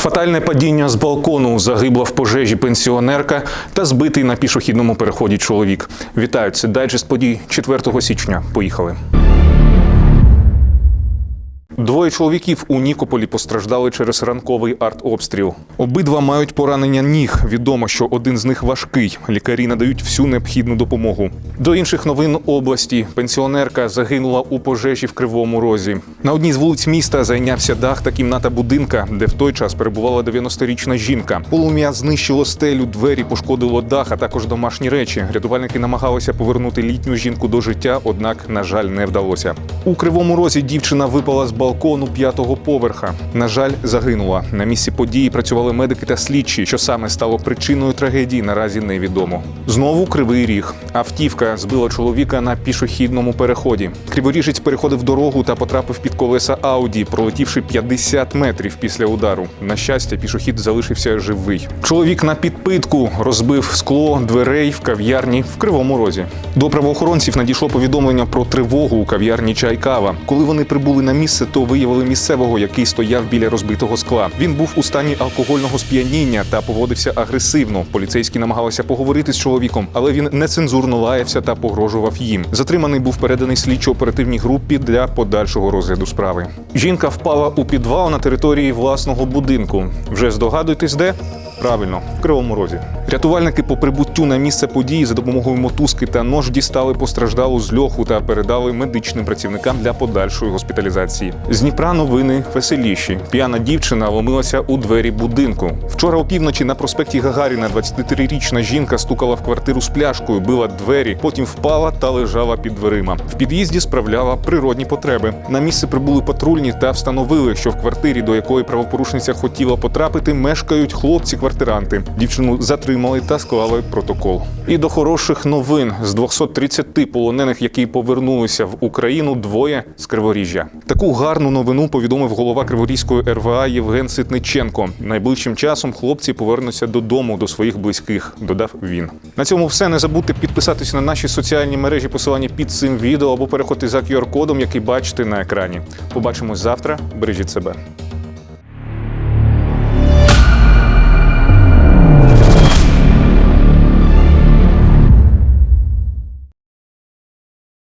Фатальне падіння з балкону загибла в пожежі пенсіонерка та збитий на пішохідному переході чоловік. Вітаю, це дайджест подій 4 січня. Поїхали. Двоє чоловіків у Нікополі постраждали через ранковий артобстріл. Обидва мають поранення ніг. Відомо, що один з них важкий. Лікарі надають всю необхідну допомогу. До інших новин області пенсіонерка загинула у пожежі в Кривому Розі. На одній з вулиць міста зайнявся дах та кімната будинка, де в той час перебувала 90-річна жінка. Полум'я знищило стелю, двері пошкодило дах, а також домашні речі. Рятувальники намагалися повернути літню жінку до життя, однак, на жаль, не вдалося. У Кривому Розі дівчина випала з балкону п'ятого поверха. На жаль, загинула. На місці події працювали медики та слідчі. Що саме стало причиною трагедії, наразі невідомо. Знову кривий ріг. Автівка збила чоловіка на пішохідному переході. Криворіжець переходив дорогу та потрапив під колеса Ауді, пролетівши 50 метрів після удару. На щастя, пішохід залишився живий. Чоловік на підпитку розбив скло дверей в кав'ярні в Кривому Розі. До правоохоронців надійшло повідомлення про тривогу у кав'ярні Чай Кава. Коли вони прибули на місце, то виявили місцевого, який стояв біля розбитого скла. Він був у стані алкогольного сп'яніння та поводився агресивно. Поліцейські намагалися поговорити з чоловіком, але він нецензурно лаявся та погрожував їм. Затриманий був переданий слідчо-оперативній групі для подальшого розгляду справи. Жінка впала у підвал на території власного будинку. Вже здогадуйтесь, де? Правильно, в Кривому Розі. Рятувальники по прибуттю на місце події за допомогою мотузки та нож дістали постраждалу з льоху та передали медичним працівникам для подальшої госпіталізації. З Дніпра новини веселіші. П'яна дівчина ломилася у двері будинку. Вчора опівночі на проспекті Гагаріна 23-річна жінка стукала в квартиру з пляшкою, била двері, потім впала та лежала під дверима. В під'їзді справляла природні потреби. На місце прибули патрульні та встановили, що в квартирі, до якої правопорушниця хотіла потрапити, мешкають хлопці-квартиранти. Дівчину затримали та склали протокол. І до хороших новин з 230 полонених, які повернулися в Україну, двоє з Криворіжжя. Таку гарну новину повідомив голова Криворізької РВА Євген Ситниченко. Найближчим часом хлопці повернуться додому до своїх близьких. Додав він. На цьому все не забудьте підписатися на наші соціальні мережі, посилання під цим відео або переходьте за QR-кодом, який бачите на екрані. Побачимось завтра. Бережіть себе.